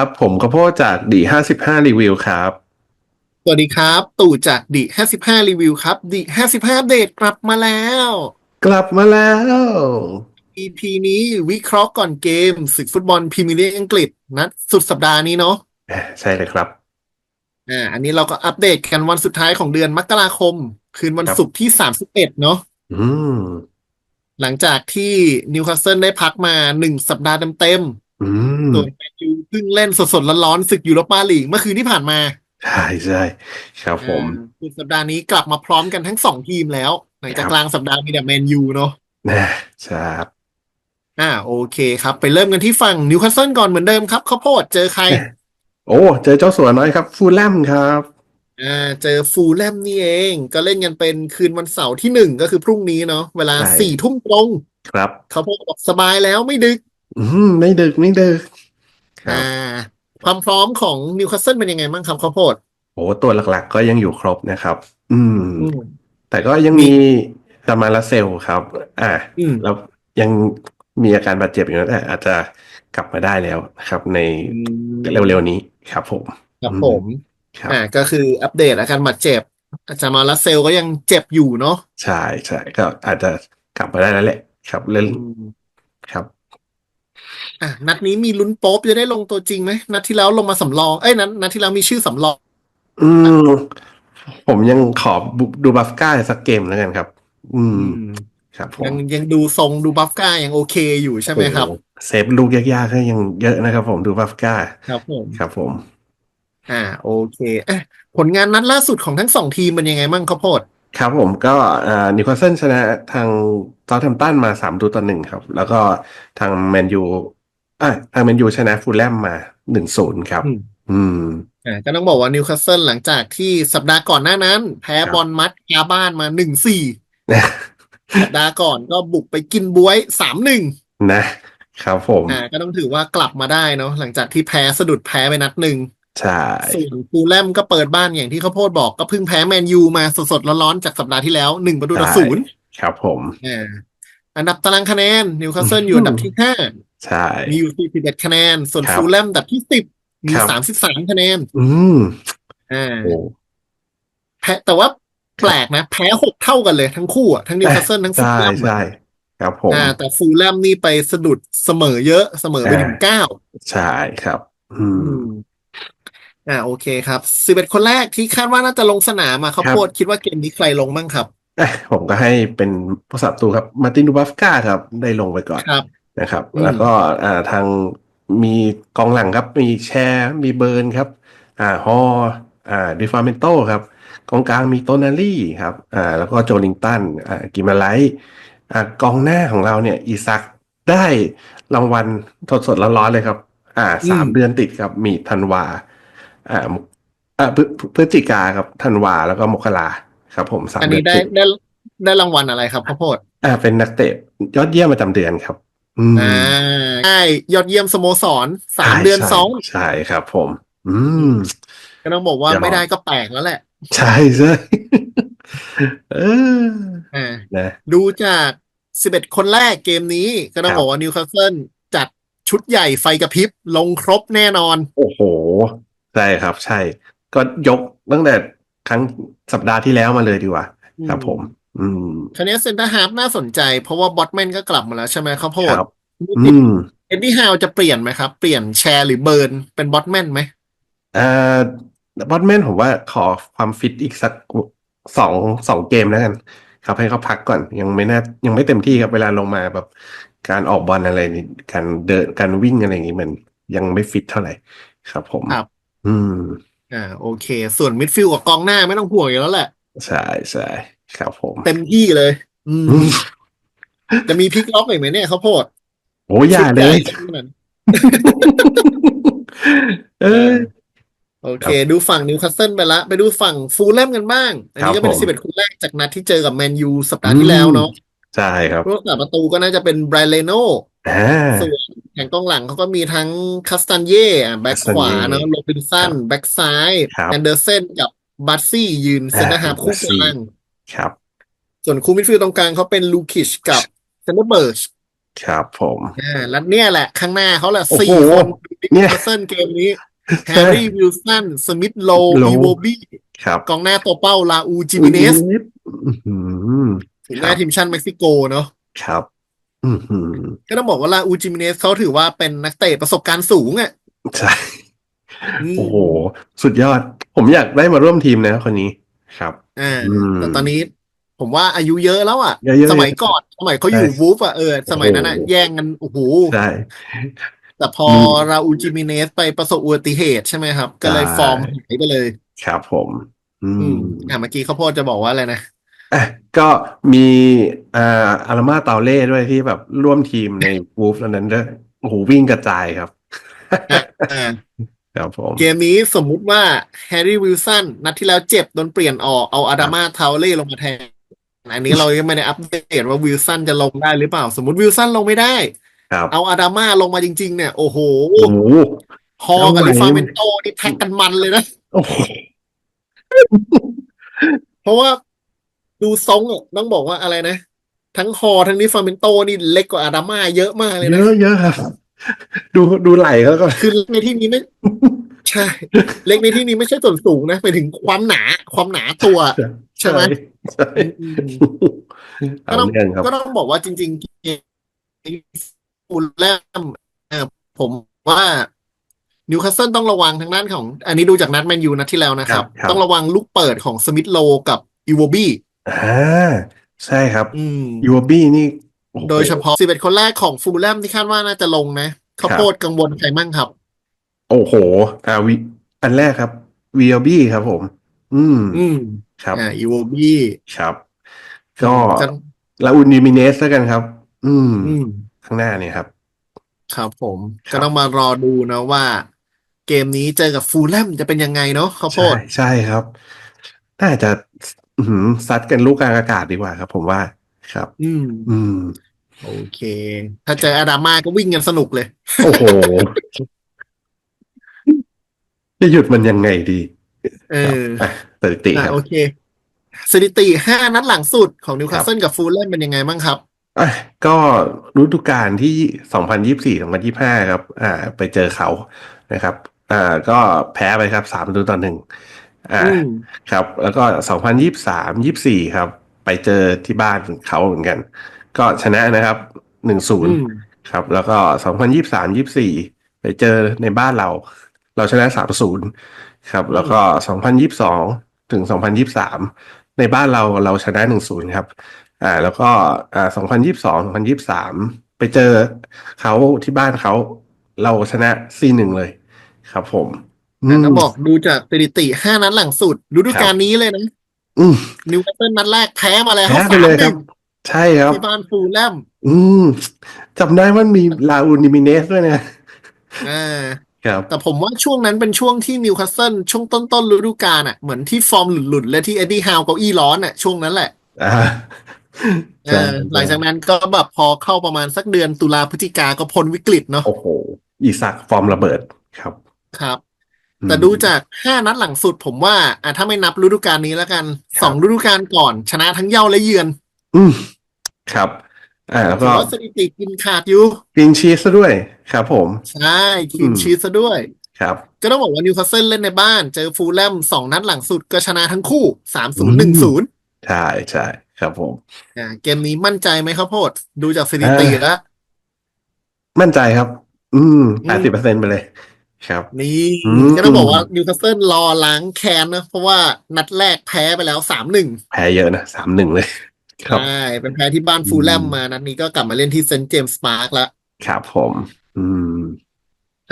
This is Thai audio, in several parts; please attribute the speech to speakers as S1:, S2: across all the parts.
S1: ครับ ผมข้าวโพดจากดีห้าสิบห้ารีวิวครับ
S2: สวัสดีครับ ตู่จากดิ55รีวิวครับดิ55อัปเดตกลับมาแล้ว
S1: กลับมาแล้ว
S2: EP นี้วิเคราะห์ก่อนเกมศึกฟุตบอลพรีเมียร์ลีกอังกฤษนัดสุดสัปดาห์นี้เนาะ
S1: อ่าใช่เลยครับ
S2: อ่าอันนี้เราก็อัปเดตกันวันสุดท้ายของเดือนมกราคม คืนวัน
S1: ครับ
S2: ศุกร์ที่31เนาะ
S1: อืม
S2: หลังจากที่นิวคาสเซิลได้พักมาหนึ่งสัปดาห์เต็ม
S1: อืม
S2: ๆ ส่วนแมนยูเพิ่งเล่นสดๆร้อนๆศึกยูโรปาลีกเมื่อคืนที่ผ่านมา
S1: ใช่ใช่ครับผม
S2: อ่าสุดสัปดาห์นี้กลับมาพร้อมกันทั้งสองทีมแล้วหลังจาก
S1: ครับ
S2: กลางสัปดาห์มีแต่แมนยูเนาะ
S1: นะใช่ครับ
S2: อ่าโอเคครับ ไปเริ่มกันที่ฝั่งนิวคาสเซิลก่อนเหมือนเดิมครับข้าวโพดเจอใคร
S1: โอ้เจอเจ้าสัวน้อยครับ ฟูลแลมครับ
S2: อ่าเจอฟูลแลมนี่เอง ก็เล่นกันเป็นคืนวันเสาร์ที่หนึ่งก็คือพรุ่งนี้เนาะเวลา
S1: ใช่
S2: สี่ทุ่มตรง
S1: ครับ
S2: ข้าวโพดบอกสบายแล้วไม่ดึก
S1: อืมไม่ดึกไม่ดึกครั
S2: อ่า
S1: บ
S2: ความพร้อมของนิวคาสเซิลเป็นยังไงบ้างครับข้าวโพด
S1: โอ้ตัวหลักๆ ก็ยังอยู่ครบนะครับ อืม
S2: อืม
S1: แต่ก็ยังมีตามาลาเซลครับ อ่า
S2: อืม
S1: แล้วยังมีอาการบาดเจ็บอยู่นะแต่อาจจะกลับมาได้แล้วนะครับ ในเร็วๆนี้ครับผม
S2: ครับ
S1: อืม
S2: ผม
S1: ครับ
S2: อ่า ก็คืออัปเดตอาการบาดเจ็บ อาจารย์มาลัสเซลก็ยังเจ็บอยู่เนาะ
S1: ใช่ใช่ก็อาจจะกลับมาได้แล้วแหละ ครับเล่น
S2: อืม
S1: ครับ
S2: อะนัดนี้มีลุ้นโป๊ปจะได้ลงตัวจริงไหมนัดที่แล้วลงมาสำรองเอ้ยนัดนัดที่แล้วมีชื่อสำรอง
S1: อืม ผมยังขอดูบัฟก้าสักเกมแล้วกันครับ อืม ครับผม
S2: ยังยังดูทรงดูบัฟก้ายังโอเคอยู่ใช่ไหมครับ
S1: โอ้โหเซฟลูกยากๆก็ยังเยอะนะครับผมดูบัฟก้า
S2: ครับผม
S1: ครับผม
S2: อ่า โอเคอะผลงานนัดล่าสุดของทั้งสองทีมเป็นยังไงบ้างข้าวโพด
S1: ครับผมก็อ่านิวคาสเซิลชนะทางเซาท์แฮมป์ตันมาสามประตูต่อหนึ่งครับ แล้วก็ทางแมนยู อะทางแมนยูชนะฟูลแลมมาหนึ่งศูนย์ครับ
S2: อืม
S1: อืม
S2: อ่าก็ต้องบอกว่านิวคาสเซิลหลังจากที่สัปดาห์ก่อนหน้านั้น แพ้
S1: ครับ
S2: บอลมัดคาบ้านมาหนึ่งสี่
S1: นะ
S2: สัปดาห์ก่อนก็บุกไปกินบวยสามหนึ่ง
S1: นะครับผม
S2: อ่าก็ต้องถือว่ากลับมาได้เนาะหลังจากที่แพ้สะดุดแพ้ไปนัดหนึ่ง
S1: ใช่
S2: ส่วนฟูลแลมก็เปิดบ้านอย่างที่ข้าวโพดบอกก็เพิ่งแพ้แมนยูมาสดๆร้อนๆจากสัปดาห์ที่แล้วหนึ่งประตูต่อศูนย์
S1: ครับผม
S2: อ่าอันดับตารางคะแนนนิวคาสเซิลอยู่อันดับที่ห้า
S1: ใช่
S2: มีอยู่41คะแนน ส่วน
S1: ครับ
S2: ฟูลแลมอันดับที่10มี
S1: ครับ
S2: 33คะแนน
S1: อืม
S2: อ่า
S1: โอ้
S2: แพ้แต่ว่าแปลกนะ แพ้หกเท่ากันเลยทั้งคู่อะ ทั้งนิวคาสเซิลทั้งฟู
S1: ใช่
S2: ลแลม
S1: ใช่ครับผม
S2: อ่า แต่ฟูลแลมนี่ไปสะดุดเสมอเยอะเสมอไปถึงเก้า
S1: ใช่ครับ อื
S2: อื
S1: ม
S2: มอ่าโอเคครับ11คนแรกที่คาดว่าน่าจะลงสนามมาข้าว
S1: ครับ
S2: โพดคิดว่าเกมนี้ใครลงบ้างครับ
S1: เอ้ยผมก็ให้เป็นผู้สับตูครับ มาร์ตินดูบัฟก้าครับ ได้ลงไปก่อน
S2: ครับ
S1: นะครับ
S2: อืม
S1: แล้วก็อ่าทางมีกองหลังครับมีแชร์มีเบิร์นครับ อ่าฮออ่าดิฟาเมนโตครับกองกลางมีโตนาลี่ครับอ่าแล้วก็โจลิงตันอ่ากิมาไลท์อ่ากองหน้าของเราเนี่ยอีซักได้รางวัลสดๆร้อนๆเลยครับ อ่าสาม
S2: อืม
S1: เดือนติดครับ มีธันวา อ่าอ่าพฤพฤศจิกาครับธันวาแล้วก็มกราครับผมสาม
S2: อัน
S1: เดือ
S2: นี้
S1: น
S2: ได้
S1: ติด
S2: ได้ได้รางวัลอะไรครับข้าวโพด
S1: อ่าเป็นนักเตะยอดเยี่ยมประจำเดือนครับ อืม
S2: อ่าได้ยอดเยี่ยมสโมสรสาม
S1: ใช่
S2: เดือน
S1: ใช่
S2: ซ้อน
S1: ใช่ครับผม อืม
S2: ก็ต้องบอกว่าย
S1: อด
S2: ไม่ได้ก็แปลกแล้วแหละ
S1: ใช่ใช่เออ
S2: อ่า
S1: นะ
S2: ดูจาก11คนแรกเกมนี้ ก็ต้อง
S1: ครับ
S2: บอกว่านิวคาสเซิลจัดชุดใหญ่ไฟกระพริบลงครบแน่นอน
S1: โอ้โห ใช่ครับ ใช่ ก็ยกตั้งแต่ครั้งสัปดาห์ที่แล้วมาเลยดีกว่า ครับผม อืม
S2: คราวนี้เซนเตอร์ฮาร์ฟน่าสนใจ เพราะว่าบอทแมนก็กลับมาแล้วใช่ไหมครับโพด
S1: ครับ อืม
S2: เอ็ดดี้ฮาวจะเปลี่ยนไหมครับ เปลี่ยนแชร์หรือเบิร์นเป็นบอทแมนไหม
S1: อ่าบอทแมนผมว่าขอความฟิตอีกสักสองสองเกมแล้วกัน ครับให้เขาพักก่อน ยังไม่น่ายังไม่เต็มที่ครับเวลาลงมาแบบ การออกบอลอะไรนี่การเดินการวิ่งอะไรอย่างนี้มันยังไม่ฟิตเท่าไหร่ ครับผม
S2: ครับ
S1: อืม
S2: อ่าโอเค ส่วนมิดฟิลด์กับกองหน้าไม่ต้องห่วงอยู่แล้วแหละ
S1: ใช่ใช่ ครับผม
S2: เต็มที่เลยอืม
S1: อืม
S2: จะมีพลิกล็อกอีกไหมเนี่ยเขาวโพด
S1: โอ้ยอย่าเลย
S2: ชุดใหญ่ขนาดนั้น
S1: เออ
S2: โอเค ดูฝั่งนิวคาสเซิลไปละ ไปดูฝั่งฟูลแลมกันบ้าง อันนี้ก็เป็น
S1: ครับผม
S2: สิบเอ็ดคนแรกจากนัดที่เจอกับแมนยูสัปดาห์ที่แล้วเนาะ
S1: ใช่ครับ
S2: ผู้รักษาประตูก็น่าจะเป็นไบรเลโน
S1: อ่า
S2: ส่วนแข่งกองหลังเขาก็มีทั้งคาสตันเย่อะแบ็ค
S1: Castagne
S2: ขวาเนาะโรบินสัน
S1: ครับ
S2: แบ็คซ้าย
S1: ครับ
S2: แอนเดอร์เซนกับบัตซี่ยืนเซนเตอร์ฮาร์ฟคู่กลาง
S1: ครับ
S2: ส่วนคู่มิดฟิลด์ตรงกลางเขาเป็นลูคิชกับเซนเตอร์เบิร์ช
S1: ครับ ผม
S2: อ่าแล้วเนี่ยแหละ ข้างหน้าเขาแหละ
S1: โอ้โห
S2: สี่คนนิว
S1: เนี่ย
S2: คาสเซิลเกมนี้แฮ
S1: ใช่
S2: ร์รี่วิลสันสมิธโล
S1: Lowe
S2: อีโวบี้
S1: ครับ
S2: กองหน้าตัวเป้าลาอูจิมิเนส
S1: อื้อหือ
S2: ถึงหน้าทีมชาติเม็กซิโกเนาะ
S1: ครับอือหือ
S2: ก็ต้องบอกว่าลาอูจิมิเนสเขาถือว่าเป็นนักเตะประสบการณ์สูงอะ
S1: ใช่
S2: อืม
S1: โอ้โห สุดยอด ผมอยากได้มาร่วมทีมนะคนนี้ ครับ
S2: อ่า
S1: อืม
S2: แต่ตอนนี้ผมว่าอายุเยอะแล้วอะ
S1: เยอะๆ
S2: สมัยก่อน สมัยเขาอยู่
S1: ใช่
S2: วูฟอะเออสมัยนั้นอะ
S1: โอ้โห
S2: แย่งกันโอ้โห
S1: ใช่
S2: แต่พออ
S1: ม
S2: ราอูจิมิเนสไปประสบอุบัติเหตุใช่ไหมครับ ก็เลย
S1: ใช่
S2: ฟอร์มหายไปเลย
S1: ครับผม อื
S2: อื
S1: ม
S2: ม อ่าเมื่อกี้ข้าวโพดจะบอกว่าอะไรนะ
S1: อะก็มีอ่าอารามาเตาเล่ด้วยที่แบบร่วมทีมในวูฟตอนนั้นด้วยโอ้โหวิ่งกระจายครับ
S2: อ่า
S1: ครับผม
S2: เกมนี้สมมุติว่าแฮร์รี่วิลสันนัดที่แล้วเจ็บโดนเปลี่ยนออกเอาอาดามาเทาเล่ลงมาแทน อันนี้เรายังไม่ได้อัปเดตว่าวิลสันจะลงได้หรือเปล่า สมมติวิลสันลงไม่ได้
S1: ครับ
S2: เอาอาดามาลงมาจริง ๆ เนี่ย โอ้โห
S1: โอ้โห
S2: ฮอกับ
S1: เอาไหว
S2: ลิฟาเมนโตนี่แท็กกันมันเลยนะ
S1: โอ้โห
S2: เพราะว่าดูทรงอะต้องบอกว่าอะไรนะ ทั้งฮอทั้งลิฟาเมนโตนี่เล็กกว่าอาดามาเยอะมากเลย
S1: เย
S2: นะ
S1: อะเยอะครับ ดูดูไหลแล้วก็
S2: คือเล็กในที่นี้ไม่ ใช่ เล็กในที่นี้ไม่ใช่ส่วนสูงนะไปถึงความหนาความหนาตัว ใช่ไหม
S1: ใช่
S2: อืม
S1: เอาเรื่องครับ
S2: ก็ต้องบอกว่าจริงๆเกมฟูลแลมเอ่อผมว่านิวคาสเซิลต้องระวังทางด้านของ อันนี้ดูจากนัดแมนยูนัดที่แล้วนะครับ
S1: ครับครับ
S2: ต้องระวังลูกเปิดของสมิธโลกับอีโวบี้
S1: อ่าใช่ครับ
S2: อืม
S1: ยูบี้นี่ โอ้โห
S2: โดยเฉพาะ11คนแรกของฟูลแลมที่คาดว่าน่าจะลงนะข้าวโพดกังวลใครมั่งครับ
S1: โอ้โหอ่าวิอันแรกครับวีอบี้ครับผม อืม
S2: อืม
S1: ครับ
S2: อ่าอีโวบี้
S1: ครับ ก็
S2: จะ
S1: ลาอุนิมิเนสแล้วกันครับอืม
S2: อืม
S1: ข้างหน้าเนี่ยครับ
S2: ครับผม
S1: ครับ
S2: ก็ต้องมารอดูนะว่า เกมนี้เจอกับฟูลแลมจะเป็นยังไงเนาะข้าวโพ
S1: ใช่
S2: ด
S1: ใช่ครับ น่าจะอื้อหือซัดกันลูกกลางอากาศดีกว่าครับ ผมว่าครับ
S2: อืม
S1: อืม
S2: โอเค ถ้าเจออาดามาก็วิ่งกันสนุกเลย
S1: โอ้โห จะหยุดมันยังไงดี
S2: เอ
S1: ครับ
S2: อ
S1: อะสถิติ
S2: อะ
S1: ครับ
S2: โอเค สถิติห้านัดหลังสุดของนิว
S1: ครั
S2: คา
S1: บ
S2: สเซิลกับฟูลแลมเป็นยังไงบ้างครับ
S1: อะก็ฤดูกาลที่ 2024 2025 ครับ อ่า ไปเจอเขานะครับ อ่า ก็แพ้ไปครับสามประตูต่อหนึ่งอ่า
S2: อืม
S1: ครับ แล้วก็ 2023 24 ครับ ไปเจอที่บ้านเขาเหมือนกัน ก็ชนะนะครับ
S2: อืม
S1: 1-0ครับ แล้วก็2023 24ไปเจอในบ้านเรา เราชนะ3-0ครับ แล้วก็2022ถึง2023ในบ้านเราเราชนะ1-0ครับ อ่า แล้วก็อ่า2022 2023ไปเจอเขาที่บ้านเขาเราชนะ4-1เลย ครับผมอืม
S2: ต้องบอกดูจากสถิติห้านัดหลังสุดฤดูกาลนี้เลยนะ
S1: อืม
S2: นิวคาสเซิลนัดแรกแพ้มาแล้ว
S1: แพ้ไป
S2: สาม
S1: เลย
S2: ห
S1: ครั
S2: นึ่
S1: บ
S2: ง
S1: ใช่ครับ
S2: ที่บ้านฟูลแลม
S1: อืมจำได้ว่ามีลาอูนิมิเนสด้วยนะ
S2: อ่า
S1: ครับ
S2: แต่ผมว่าช่วงนั้นเป็นช่วงที่นิวคาสเซิลช่วงต้นๆฤดูกาลอะเหมือนที่ฟอร์มหลุดๆ และที่เอ็ดดี้ฮาวเก้าอี้ร้อนอะช่วงนั้นแหละ
S1: อ่า
S2: เออหลังจากนั้นก็แบบพอเข้าประมาณสักเดือนตุลาพฤศจิกาก็พ้นวิกฤตเนาะ
S1: โอ้โห อีสักฟอร์มระเบิดครับ
S2: ครับ
S1: อืม
S2: แต่ดูจากห้านัดหลังสุดผมว่าอะถ้าไม่นับฤดูกาลนี้แล้วกัน
S1: ครับ
S2: สองฤดูกาลก่อน ชนะทั้งเย้าและเยือน
S1: อืม ครับอ่าแล้ว
S2: ถื
S1: ก็
S2: อว่าสถิติกินขาดอยู่
S1: กรีนชีสซะด้วยครับผม
S2: ใช่คิน
S1: อืม
S2: ชีสซะด้วย
S1: ครับ
S2: ก็ต้องบอกว่านิวคาสเซิลเล่นในบ้าน เจอฟูลแลมสองนัดหลังสุดก็ชนะทั้งคู่สามศูนย์หนึ่งศูนย์
S1: ใช่ใช่ครับผม
S2: อ่าเกมนี้มั่นใจไหมครับโพดดูจากสถิติ
S1: อ่า
S2: แล้ว
S1: มั่นใจครับ อืม
S2: อื
S1: แปด
S2: ม
S1: สิบเปอร์เซ็นต์ไปเลย ครับ
S2: นี่
S1: อืม
S2: ก็ต้องบอกว่านิวคาสเซิลรอล้างแค้นนะ เพราะว่านัดแรกแพ้ไปแล้วสามหนึ่ง
S1: แพ้เยอะนะสามหนึ่งเลยครับ
S2: ใช่เป็นแพ้ที่บ้าน
S1: อืม
S2: ฟูลแลมมานัดนี้ก็กลับมาเล่นที่เซนต์เจมส์พาร์คแล้ว
S1: ครับผม อืม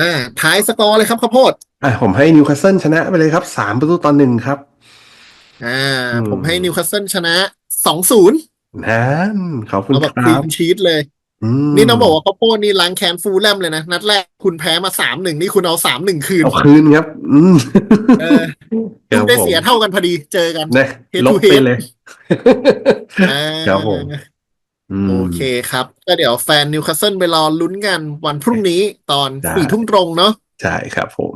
S2: อ่าท้ายสกอร์เลยครับข้าวโพด
S1: อะผมให้นิวคาสเซิลชนะไปเลยครับสามประตูต่อหนึ่งครับ
S2: อ่า
S1: อืม
S2: ผมให้นิวคาสเซิลชนะสองศูนย์
S1: นั่นขอบคุณ
S2: เอา
S1: ค
S2: แบบ
S1: รั
S2: คลี
S1: บ
S2: นชีตเลย
S1: อืม
S2: นี่ต้องบอกว่าข้าวโพดนี่ล้างแค้นฟูลแลมเลยนะ นัดแรกคุณแพ้มาสามหนึ่งนี่คุณเอาสามหนึ่งคืน
S1: เอาคืนครับอืม
S2: เออ
S1: ครั
S2: คุ
S1: บ
S2: ณได้
S1: ผม
S2: เสียเท่ากันพอดีเจอกัน
S1: นะ
S2: Head to
S1: ลบไป
S2: head
S1: เลย
S2: อ่า
S1: ครับผมอืม
S2: โอเคครับ ก็เดี๋ยวแฟนนิวคาสเซิลไปรอลุ้นกันวันพรุ่งนี้ตอน
S1: ได้
S2: สี่ทุ่มตรงเนาะ
S1: ใช่ครับผม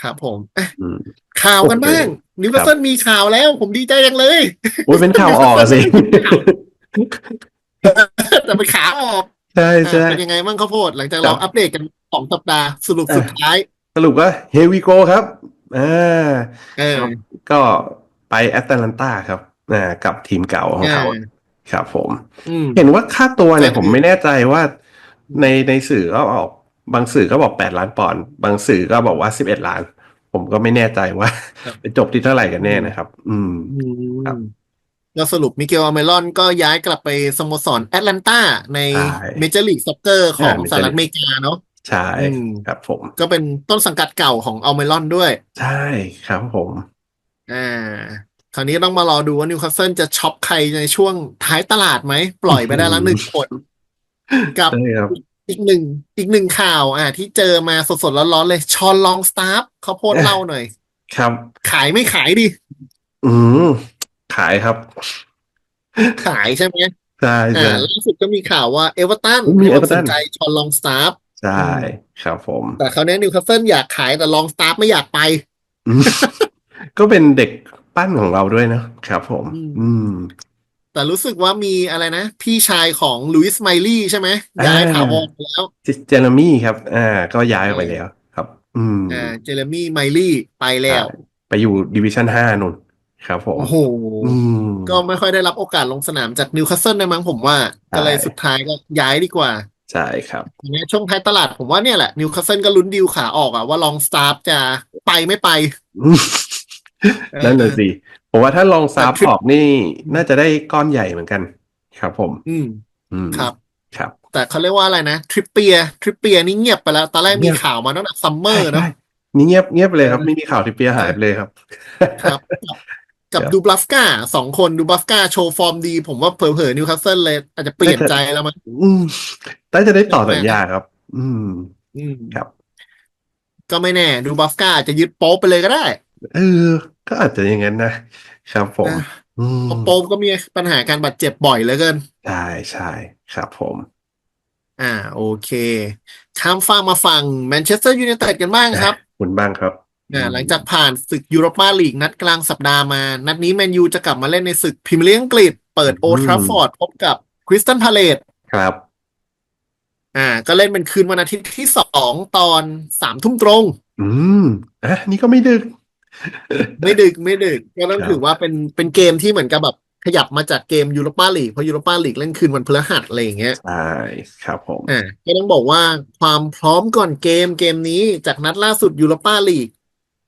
S2: ครับผมอะ
S1: อืม
S2: ข่าวกันบ้าง
S1: โอเค
S2: นิวคาสเซิลมีข่าวแล้ว ผมดีใจจังเลย
S1: โอ้ยเป็นข่าวออกอะสิ
S2: แต่เป็นข่าวออก
S1: ใช่
S2: อ่า
S1: ใช่
S2: เป็นยังไงบ้างข้าวโพดหลังจาก
S1: ครั
S2: เรา
S1: บ
S2: อัปเดตกันสองสัปดาห์สรุป
S1: อะ
S2: สุดท้าย
S1: สรุปก็เฮวิโกครับอ่า
S2: เออ
S1: ครับก็ไปแอตแลนตาครับอ่ากับทีมเก่าของ
S2: อ่า
S1: เขาครับผม
S2: อืม
S1: เห็นว่าค่าตัวเนี่ย
S2: ก็
S1: ผ
S2: คือ
S1: มไม่แน่ใจว่าในในสื่อก็ออกบางสื่อก็บอกแปดล้านปอนด์บางสื่อก็บอกว่าสิบเอ็ดล้าน ผมก็ไม่แน่ใจว่าไปจบที่เท่าไหร่กันแน่นะครับ อืม
S2: อื
S1: ครับ
S2: ม ก็สรุปมิเกลอเมรอนก็ย้ายกลับไปสโมสรแอตแลนตาใน
S1: ใช่
S2: เมเจอร์ลีกซ็อกเกอร์ของ
S1: อ่า
S2: สหรัฐอเมริกาเนาะ
S1: ใช่
S2: อืม
S1: ครับผม
S2: ก็เป็นต้นสังกัดเก่าของอัลเมรอนด้วย
S1: ใช่ครับผม
S2: อ่าคราวนี้ต้องมารอดูว่านิวคาสเซิลจะช็อปใครในช่วงท้ายตลาดไหม ปล่อยไปได้ละหนึ่งคน กับ
S1: ใช่ครับ
S2: อีกหนึ่งอีกหนึ่งข่าว อ่า ที่เจอมาสดๆร้อนๆเลย ชอนลองสตาร์ฟเขาโพสต์เล่าหน่อย
S1: ครับ
S2: ขายไม่ขายดิ
S1: อืม ขายครับ
S2: ขายใช่ไหม
S1: ใช่
S2: อ่า
S1: ใช่
S2: ล่าสุดก็มีข่าวว่าเอเวอร์ตัน
S1: มี
S2: ให้ความส
S1: Everton
S2: นใจชอนลองสตาร์ฟ
S1: ใช่ครับผม
S2: แต่เขาวนี้นิวคาสเซิลอยากขายแต่ลองสตาร์ฟไม่อยากไป
S1: อืมก็เป็นเด็กปั้นของเราด้วยนะครับผม
S2: อืม
S1: อืม
S2: แต่รู้สึกว่ามีอะไรนะ พี่ชายของลุยส์ไมลี่ใช่ไหมย้าย
S1: อ่า
S2: ถาวรไปแล้ว
S1: เจเรมี่ครับ อ่า ก็ย้ายออกไปแล้ว ครับ อืม
S2: อ่าเจเรมี่ไมลี่ไปแล้ว
S1: ใช่ไปอยู่ดิวิชั่นห้านุ่น ครับผม
S2: โอ้โห
S1: อืม
S2: ก็ไม่ค่อยได้รับโอกาสลงสนามจากนิวคาสเซิลได้มั้งผมว่า
S1: ใช่
S2: ก็เลยสุดท้ายก็ย้ายดีกว่า
S1: ใช่ครับ
S2: อย่างเงี้ยช่วงท้ายตลาดผมว่าเนี่ยแหละนิวคาสเซิลก็ลุ้นดีลขาออกอะว่าลองสตาร์ฟจะไปไม่ไป
S1: อืมนั่นน่ะสิผมว่าถ้าลองซับ
S2: แต่ทริป
S1: ออกนี่ น่าจะได้ก้อนใหญ่เหมือนกัน ครับผม
S2: อืม
S1: อืม
S2: ครับ
S1: ครับ
S2: แต่เขาเรียกว่าอะไรนะทริปเปียทริปเปียนี่เงียบไปแล้ว ตอนแรก
S1: เงี
S2: มี
S1: ยบ
S2: ข่าวมาตั้งแต่ซัมเมอร์เนาะ
S1: ใช่นี่เงียบเงียบไปเลยครับ
S2: เออ
S1: ไม่มีข่าวที่เปียหายไปเลยครับ
S2: ครับ กับ
S1: ครับ
S2: ดูบลัฟกาสองคนดูบลัฟกาโชว์ฟอร์มดี ผมว่าเผลอๆนิวคาสเซิลเลย อาจจะเปลี่ยนใจแล้วมั้ง
S1: อืมน่าจะได้ต่อสัญญาครับอืม
S2: อืม
S1: ครับ
S2: ก็ไม่แน่ดูบลัฟกาอาจจะยึดโป๊ปไปเลยก็ได้
S1: เออ ก็อาจจะอย่างนั้นนะครับผม
S2: อะ
S1: อืม
S2: เพราะโป๊ปก็มีปัญหาการบาดเจ็บบ่อยเหลือเกิน
S1: ใช่ใช่ครับผม
S2: อ่า โอเค ข้ามฝั่งมาฝั่งแมนเชสเตอร์ยูไนเต็ดกันบ้างครับ
S1: คุณบ้างครับ
S2: อ่าหลังจากผ่านศึกยูโรปาลีกนัดกลางสัปดาห์มา นัดนี้แมนยูจะกลับมาเล่นในศึกพรีเมียร์ลีกอังกฤษ เปิดโอทราฟอร์ดพบกับคริสตันพาเลต
S1: ครับ
S2: อ่า ก็เล่นเป็นคืนวันอาทิตย์ที่สองตอนสามทุ่มตรง
S1: อืมอะนี่ก็ไม่ดึก
S2: ไม่ดึกไม่ดึก ก็ต้อง
S1: ครับ
S2: ถือว่าเป็นเป็นเกมที่เหมือนกับแบบขยับมาจากเกมยูโรปาลีกเพราะยูโรปาลีกเล่นคืนวันพฤหัสอะไรอย่างเงี้ย
S1: ใช่ครับผม
S2: อ่าก็ต้องบอกว่าความพร้อมก่อนเกมเกมนี้จากนัดล่าสุดยูโรปาลีก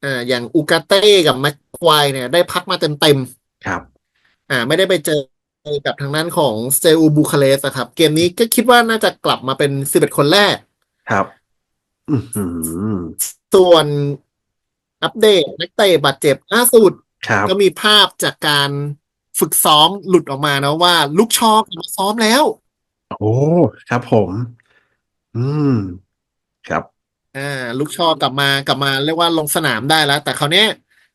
S2: อ่าอย่างอูกาเต้กับแม็กควายเนี่ย ได้พักมาเต็มเต็มๆ
S1: ครับ
S2: อ่า ไม่ได้ไปเจอกับทางด้านของสเตอูบูคาเลสอะครับ เกมนี้ก็คิดว่าน่าจะกลับมาเป็นสิบเอ็ดคนแรก
S1: ครับอือหือ
S2: ส่วนอัปเดตนักเตะบาดเจ็บล่าสุด
S1: ครับ
S2: ก็มีภาพจากการฝึกซ้อมหลุดออกมานะว่า ลูกชอกลับมาซ้อมแล้ว
S1: โอ้ ครับผม อืม ครับ
S2: อ่าลูกชอกลับมากลับมาเรียกว่าลงสนามได้แล้ว แต่คราวเนี้ย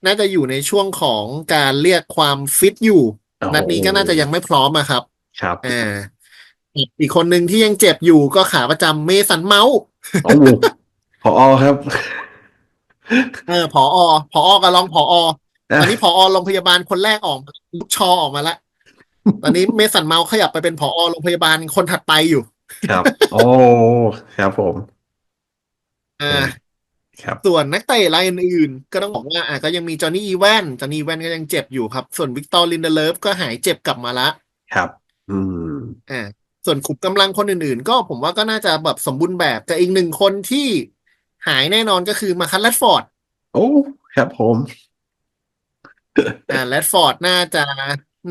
S2: น่าจะอยู่ในช่วงของการเรียกความฟิตอยู่
S1: โอ้โห
S2: นัดนี้ก็น่าจะยังไม่พร้อมอะครับ
S1: ครับ
S2: อ่าอีกคนหนึ่งที่ยังเจ็บอยู่ก็ขาประจำเมสันเมาส์
S1: โอ้โหพอครับ
S2: เออผอผอกับรองผอ
S1: อะ
S2: ตอนนี้ผอโรงพยาบาลคนแรกออกมาลูกชอออกมาแล้วตอนนี้เมสันเมาขยับไปเป็นผอโรงพยาบาลคนถัดไปอยู่
S1: ครับ โอ้ ครับผม
S2: อ่า
S1: ครับ
S2: ส่วนนักเตะรายอื่นๆก็ต้องบอกว่าอ่าก็ยังมีจอห์นนี่อีแวนจอห์นนี่อีแวนก็ยังเจ็บอยู่ครับ ส่วนวิกตอร์ลินเดเลฟก็หายเจ็บกลับมาละ
S1: ครับ อืม
S2: อ่าส่วนขุมกำลังคนอื่นๆ ก็ผมว่าก็น่าจะแบบสมบูรณ์แบบแต่อีกหนึ่งคนที่หายแน่นอนก็คือมาคัตแรดฟอร์ด
S1: โอ้ครับผม
S2: อ่าแรดฟอร์ดน่าจะ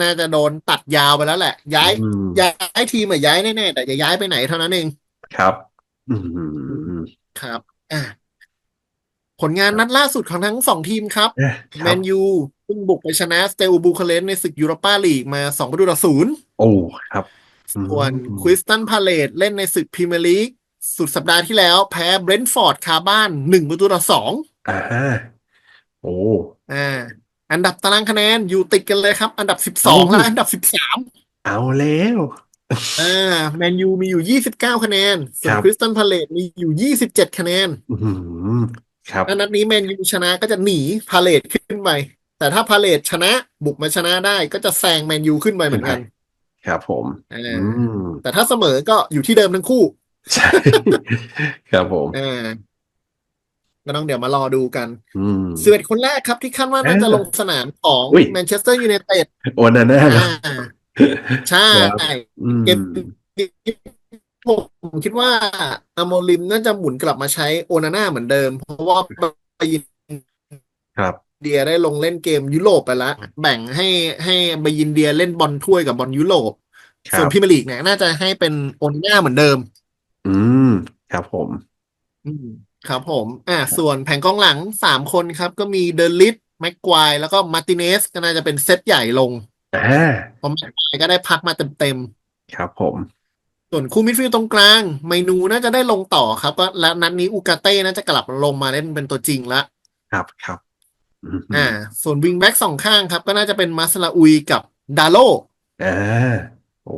S2: น่าจะโดนตัดยาวไปแล้วแหละ ย้าย
S1: อืม
S2: ย้ายทีมอะย้ายแน่ๆแต่จะย้ายไปไหนเท่านั้นเอง
S1: ครับ อืม
S2: ครับ อ่าผลงานนัดล่าสุดของทั้งสองทีมครับ
S1: เอ๊ะค
S2: แม
S1: รับ
S2: นยูเพิ่งบุกไปชนะสเตลบูคาเรสต์ในศึกยูโรปาลีกมาสองประตูต่อศูนย์
S1: โอ้ครับ
S2: ส่วน
S1: อืม
S2: ควิสตันพาเลตเล่นในศึกพรีเมียร์ลีกสุดสัปดาห์ที่แล้ว แพ้เบรนท์ฟอร์ดคาบ้านหนึ่งประตูต่อสอง
S1: อ่าฮะโอ้
S2: อ่า อันดับตารางคะแนนอยู่ติดกันเลยครับ อันดับสิบสองและอันดับสิบสาม
S1: เอาแล้ว
S2: อ่าแมนยูมีอยู่ยี่สิบเก้าคะแนนส่วน
S1: ครับ
S2: คริสตันพาเลตมีอยู่ยี่สิบเจ็ดคะแนน
S1: อืมครับ
S2: ถ้านัดนี้แมนยูชนะก็จะหนีพาเลตขึ้นไป แต่ถ้าพาเลตชนะบุกมาชนะได้ก็จะแซงแมนยูขึ้นไปเหมือนกัน
S1: ครับผม
S2: เอ
S1: อื
S2: อ
S1: ม
S2: แต่ถ้าเสมอก็อยู่ที่เดิมทั้งคู่
S1: ใช่ ครับผม
S2: เออก็ต้องเดี๋ยวมารอดูกัน
S1: อืม
S2: สิบเอ็ดคนแรกครับที่คาดว่าน่าจะ
S1: อ่า
S2: ลงสนามของ
S1: อุ้ย
S2: แมนเชสเตอร์ยูไนเต็ด
S1: โอนาน่าเหรอ
S2: อ่า ใช่
S1: ครับอืม
S2: เกมผมคิดว่าอโมลิมน่าจะหมุนกลับมาใช้โอนาน่าเหมือนเดิม เพราะว่าไปยิน
S1: ครับ
S2: เดียได้ลงเล่นเกมยุโรปไปแล้วแบ่งให้ให้บายินเดียเล่นบอลถ้วยกับบอลยุโรป
S1: ครั
S2: ส่วน
S1: บ
S2: พรีเมียร์ลีกเนี่ยน่าจะให้เป็นโอนาน่าเหมือนเดิม
S1: อืม ครับผม
S2: อืมครับผม อ่า ส่วนแผงกองหลังสามคนครับ ก็มีเดลิสแม็กควายแล้วก็มาร์ติเนสก็น่าจะเป็นเซตใหญ่ลง
S1: อ่า
S2: เพราะแม็กควายก็ได้พักมาเต็ม
S1: ครับผม
S2: ๆ ส่วนคู่มิดฟิลด์ตรงกลาง ไมนูน่าจะได้ลงต่อครับก็แล้วนัดนี้อูกาเต้น่าจะกลับลงมาเล่นเป็นตัวจริงละ
S1: ครับครับอืม
S2: อ่า ส่วนวิงแบ็กสองข้างครับ ก็น่าจะเป็นมาสลาอุยกับดาโล
S1: อ่าโอ้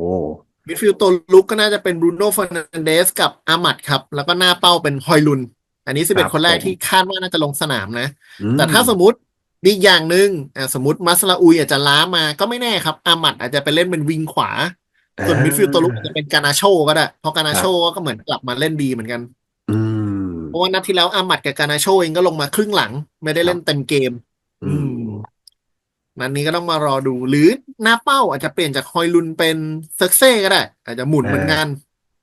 S2: มิดฟิลด์ตัวลุกก็น่าจะเป็นบรูโน่ฟ e ร์นันเดสกับอามัดครับ แล้วก็หน้าเป้าเป็นฮอยลุน อันนี้สิบ
S1: ครั
S2: เอ็ด
S1: บ
S2: คนแรก
S1: ผม
S2: ที่คาดว่าน่าจะลงสนามนะ
S1: อืม
S2: แต่ถ้าสมมติ อีกอย่างหนึ่งอ่าสมมติมัสลาอุยอาจจะล้ามาก็ไม่แน่ครับ อามัดอาจจะไปเล่นเป็นวิงขวา ส่วนมิดฟิลด์ตัวลุกอาจจะเป็นกานาโชก็ได้ เพราะกานาโชก็เหมือนกลับมาเล่นดีเหมือนกัน
S1: อืม
S2: เพราะว่านัดที่แล้วอามัดกับกานาโชเองก็ลงมาครึ่งหลัง ไม่ได้เล่นเต็มเกม
S1: อื
S2: อื
S1: ม
S2: มนัดนี้ก็ต้องมารอดู หรือหน้าเป้าอาจจะเปลี่ยนจากฮอยลุนเป็นเซอร์เซ่ก็ได้ อาจจะหมุนเหมือนกัน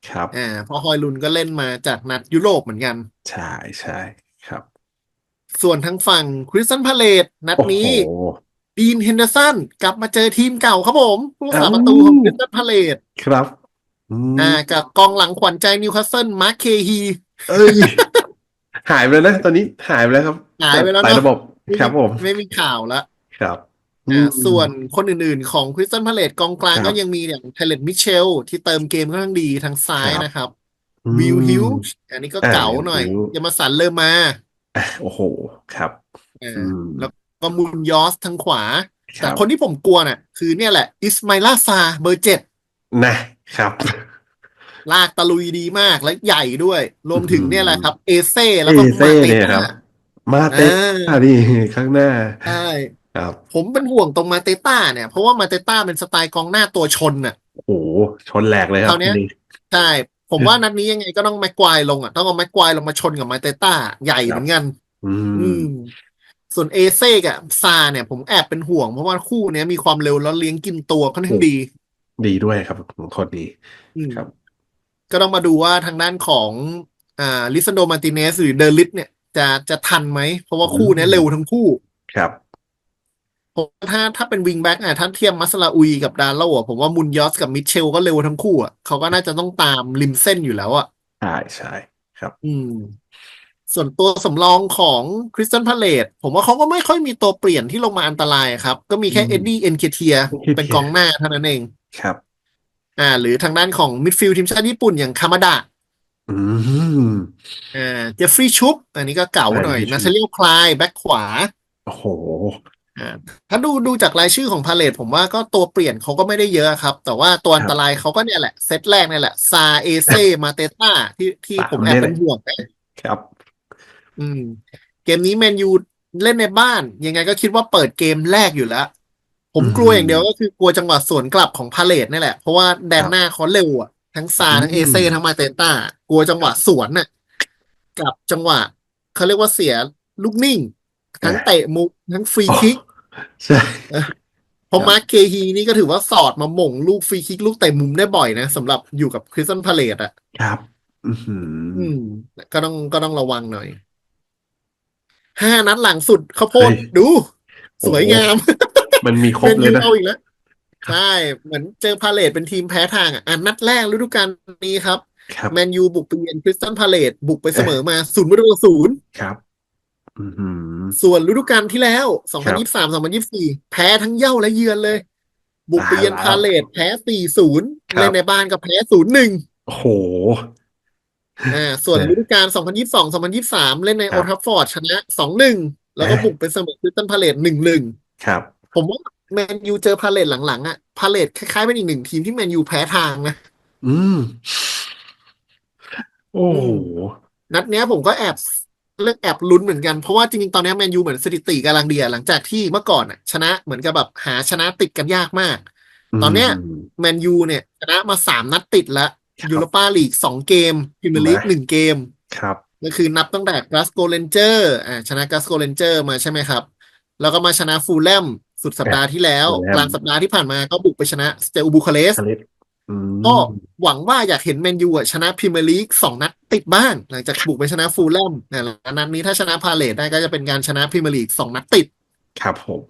S1: ครับ
S2: อ่าเพราะฮอยลุนก็เล่นมาจากนัดยุโรปเหมือนกัน
S1: ใช่ใช่ครับ
S2: ส่วนทางฝั่งคริสตันพาเลตนัด
S1: โอ้โห
S2: นี้ดีนเฮนเดอร์สันกลับมาเจอทีมเก่าครับผมผู้รักษา
S1: อ้าว
S2: ประตูของคริสตันพาเลต
S1: ครับอืม
S2: อ่ากับกองหลังขวัญใจนิวคาสเซิลมาร์คเคฮี
S1: เอ้ยหายไปแล้วนะ ตอนนี้หายไปแล้วครับ
S2: หายไปแล้ว
S1: ไป
S2: เนอะ
S1: ระบบครับผม
S2: ไม่มีข่าวแล้ว
S1: ครับ
S2: อ่า
S1: อืม
S2: ส่วนคนอื่นๆของคริสตันพาเลตกองกลาง
S1: ครับ
S2: ก็ยังมีอย่างเทเลตมิเชล ที่เติมเกมค่อนข้างดีทางซ้าย
S1: ครับ
S2: นะครับ
S1: อืม
S2: วิลฮิวอันนี้ก็
S1: อ่า
S2: เก๋าหน่อย
S1: Will
S2: ยามาสันเริ่มมา
S1: อะ โอ้โห ครับ
S2: อ่า
S1: อืม
S2: แล้วก็มุนยอสทางขวา
S1: ค
S2: แต่
S1: รับ
S2: คนที่ผมกลัวน่ะ คือเนี่ยแหละ อิสมาอิลาซาเบอร์เจ็ด
S1: นะครับ
S2: ลากตะลุยดีมากและใหญ่ด้วย รวมถึง
S1: อืม
S2: เนี่ยแหละครับ เอเซ่แล้วก็
S1: เอเซ่
S2: มาเต
S1: เนี่ยครั
S2: ต้า
S1: บมาเต
S2: อ่า
S1: ต้านี่ข้างหน้า
S2: ใช่
S1: ครับ
S2: ผมเป็นห่วงตรงมาเตต้าเนี่ย เพราะว่ามาเตต้าเป็นสไตล์กองหน้าตัวชนน่ะ
S1: โอ้โหชนแหลกเลยครั
S2: ค
S1: บ
S2: ราวเนี้ย
S1: ทีนี้
S2: ใช่ ผมว่านัดนี้ยังไงก็ต้องแม็กควายลงอะต้องเอาแม็กควายลงมาชนกับมาเตต้า ใหญ่เหมือนกัน
S1: อื
S2: อื
S1: ม
S2: มส่วนเอเซ่กับซาเนี่ยผมแอบเป็นห่วงเพราะว่าคู่เนี้ยมีความเร็วแล้วเลี้ยงกินตัวค่อนข้างดี
S1: ดีด้วยครับโคตรดี
S2: อืม
S1: ครับ
S2: ก็ต้องมาดูว่าทางด้านของอ่าลิซันโดมาร์ติเนสหรือเดลิสเนี่ย จะจะทันไหม เพราะว่าคู่เนี้ย
S1: อืม
S2: เร็วทั้งคู่
S1: ครับ
S2: ผมว่าถ้าถ้าเป็นวิงแบ็กอะถ้าเทียบมัสลาอุยกับดาโลอะผมว่ามุนยอสกับมิเชลก็เร็วทั้งคู่อะเขาก็น่าจะต้องตามริมเส้นอยู่แล้วอะ
S1: ใช่ใช่ครับ
S2: อืม ส่วนตัวสำรองของคริสตันพาเลตผมว่าเขาก็ไม่ค่อยมีตัวเปลี่ยนที่ลงมาอันตรายครับ ก็มีแค่
S1: อืม
S2: เอ็ดดี้เอ็นเคเทีย
S1: Nketiah
S2: เป็นกองหน้าเท่านั้นเอง
S1: ครับ
S2: อ่า หรือทางด้านของมิดฟิลด์ทีมชาติญี่ปุ่นอย่างคามาดะ
S1: อืม
S2: อ่าเจฟฟรีย์ชุปอันนี้ก็เก่าหน่อย
S1: Jeffrey
S2: นา
S1: Schlupp
S2: เธเลียลคลาย แบ็คขวา
S1: โอ้โห
S2: อ่า ถ้าดูดูจากรายชื่อของพาเลตผมว่าก็ตัวเปลี่ยนเขาก็ไม่ได้เยอะครับ แต่ว่าตัวอันตรายเขาก็เนี่ยแหละ เซตแรกเนี่ยแหละ ซาเอเซมาเตต้าที่ที่
S1: สาม
S2: ผมแอบ
S1: เนี่ยแหละ
S2: เป็นห่วงนะ
S1: ครับ
S2: อืม เกมนี้แมนยูเล่นในบ้าน ยังไงก็คิดว่าเปิดเกมแรกอยู่แล้ว ผมกลัว
S1: อืม
S2: อย่างเดียวก็คือกลัวจังหวะสวนกลับของพาเลตนี่แหละ เพราะว่าแดนหน้าเขาเร็วอะทั้งซาทั้ง
S1: อื
S2: เอ
S1: ม
S2: เซทั้งมาเตต้ากลัวจังหวะสวนน่ะกับจังหวะเขาเรียกว่าเสียลูกนิ่ง ทั้งเตะมุกทั้งฟรีคิก
S1: ใช่
S2: เพราะ
S1: ครับ
S2: มาร์คเคฮีนี่ก็ถือว่าสอดมาหม่งลูกฟรีคิกลูกเตะมุมได้บ่อยนะสำหรับอยู่กับคริสตันพาเลตอะ
S1: ครับอือหือ
S2: อืมก็ต้องก็ต้องระวังหน่อยห้านัดหลังสุดข้าวโพด
S1: เฮ้ย
S2: ดู สวยงาม
S1: มันมีครบ
S2: เป็น
S1: เลย
S2: ยู
S1: นะ
S2: เอาอีกแล้วใช่เหมือนเจอพาเลตเป็นทีมแพ้ทางอะอะนัดแรกฤดูกาลนี้ครับ
S1: ครับ
S2: แมนยูบุกไปเยือนคริสตันพาเลตบุกไปเสมอมาศูนย์ประตูต่อศูนย์
S1: ครับอือหือ
S2: ส่วนฤดูกาลที่แล้ว 2023 2024 แพ้ทั้งเย่าและเยือนเลย บุกไปเยือน
S1: ตายแล้ว
S2: พาเลตแพ้ 4-0
S1: ครับ
S2: เล่นในบ้านก็แพ้ 0-1
S1: โอ้โห
S2: อ่า ส่วน
S1: เนี่ย
S2: ฤดูกาล2022 2023 เล่นใน
S1: ค
S2: โอ
S1: รับ
S2: ทัฟฟอร์ดชนะ 2-1 แล้วก็
S1: เอ๊ะ
S2: บุกไปเสมอคริสตันพาเลต1-1
S1: ครับ
S2: ผมว่าแมนยูเจอพาเลตหลังๆอะ พาเลตคล้ายๆเป็นอีกหนึ่งทีมที่แมนยูแพ้ทางนะ
S1: อืม โอ้โห
S2: นัดเนี้ยผมก็แอบ เลือกแอบลุ้นเหมือนกัน เพราะว่าจริงๆ ตอนเนี้ยแมนยูเหมือนสถิติกำลังดีอะหลังจากที่เมื่อก่อนอะ ชนะเหมือนกับแบบหาชนะติดกันยากมาก ตอนเนี้ย
S1: ม
S2: แมนยูเนี่ย ชนะมาสามนัดติดแล้ว
S1: ครับ
S2: ยูโรปาลีกสองเกมพรีเมียร์ลีก
S1: นะ
S2: หนึ่งเกม
S1: ครับ
S2: ก็คือนับตั้งแต่ก a สโกเ a นเจอร์อ่าชนะก a สโกเ a นเจอร์มาใช่ไหมครับ แล้วก็มาชนะฟูลแลมสุดสัปดาห์ที่แล้ว
S1: ฟูลแลม
S2: กลางสัปดาห์ที่ผ่านมาก็บุกไปชนะสเตลบูคาเรส
S1: คาริสอืม
S2: ก็หวังว่าอยากเห็นแมนยูอะชนะพรีเมียร์ลีกสองนัดติดบ้าง หลังจากบุกไปชนะฟูลแลมเนี่ยแล้วนัดนี้ถ้าชนะพาเลตได้ก็จะเป็นการชนะพรีเมียร์ลีกสองนัดติด
S1: ครับผม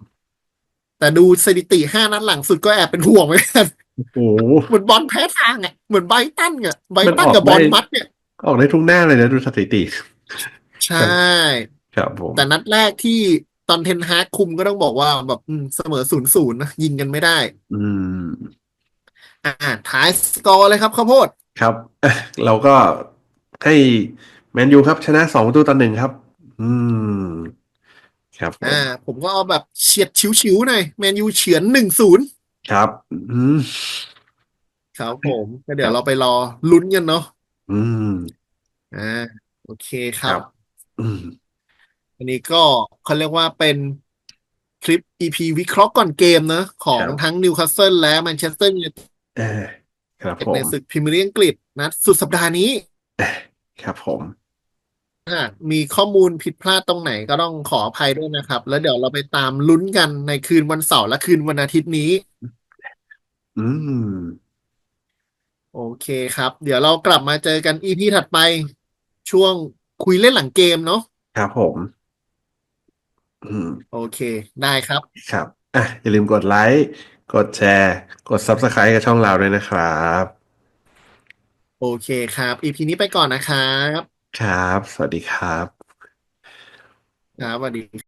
S2: แต่ดูสถิติห้านัดหลังสุดก็แอบเป็นห่วงเหมือนกัน
S1: โอ้โห
S2: เหมือนบอลแพ้ทางอะเหมือนไบรตันอะไบร
S1: มัน
S2: ตัน
S1: ออก
S2: กับบอล
S1: ได้
S2: มัดเนี่ย
S1: ออกได้ทุกหน้าเลยนะดูสถิติ
S2: ใช่
S1: ครับผม
S2: แต่นัดแรกที่ตอนเทนฮากคุมก็ต้องบอกว่าแบบอืมเสมอศูนย์ศูนย์นะยิงกันไม่ได้
S1: อืม
S2: อ่าท้ายสกอร์เลยครับข้าวโพด
S1: ครับอะเราก็ให้แมนยูครับชนะสองประตูต่อหนึ่งครับ อืม ครับผม
S2: อ่า ผมก็เอาแบบเฉียดชิวๆหน่อยแมนยูเฉือนหนึ่งศูนย์
S1: ครับ อืม
S2: ครับผมก็เดี๋ย
S1: ครั
S2: ว
S1: บ
S2: เราไปรอลุ้นกันเนาะ
S1: อืม
S2: อ่าโอเคครั
S1: ครับบอืม
S2: อันนี้ก็เขาเรียกว่าเป็นคลิป EP วิเคราะห์ก่อนเกมเนอะของ
S1: ครับ
S2: ทั้งนิวคาสเซิลและแมนเชสเตอร์ยูไนเต็ด
S1: เอ่าครับผม
S2: ในศึกพรีเมียร์ลีกอังกฤษนะสุดสัปดาห์นี้
S1: ครับผม
S2: ถ้ามีข้อมูลผิดพลาดตรงไหนก็ต้องขออภัยด้วยนะครับ แล้วเดี๋ยวเราไปตามลุ้นกันในคืนวันเสาร์และคืนวันอาทิตย์นี้
S1: อืม
S2: โอเคครับ เดี๋ยวเรากลับมาเจอกัน EP ถัดไป ช่วงคุยเล่นหลังเกมเนาะ
S1: ครับผม อืม
S2: โอเค ได้ครับ
S1: ครับอะอย่าลืมกดไลค์ กดแชร์ กด Subscribe กับช่องเราด้วยนะครับ
S2: โอเคครับ EP นี้ไปก่อนนะครับ
S1: ครับ สวัสดีครับ
S2: ครับสวัสดี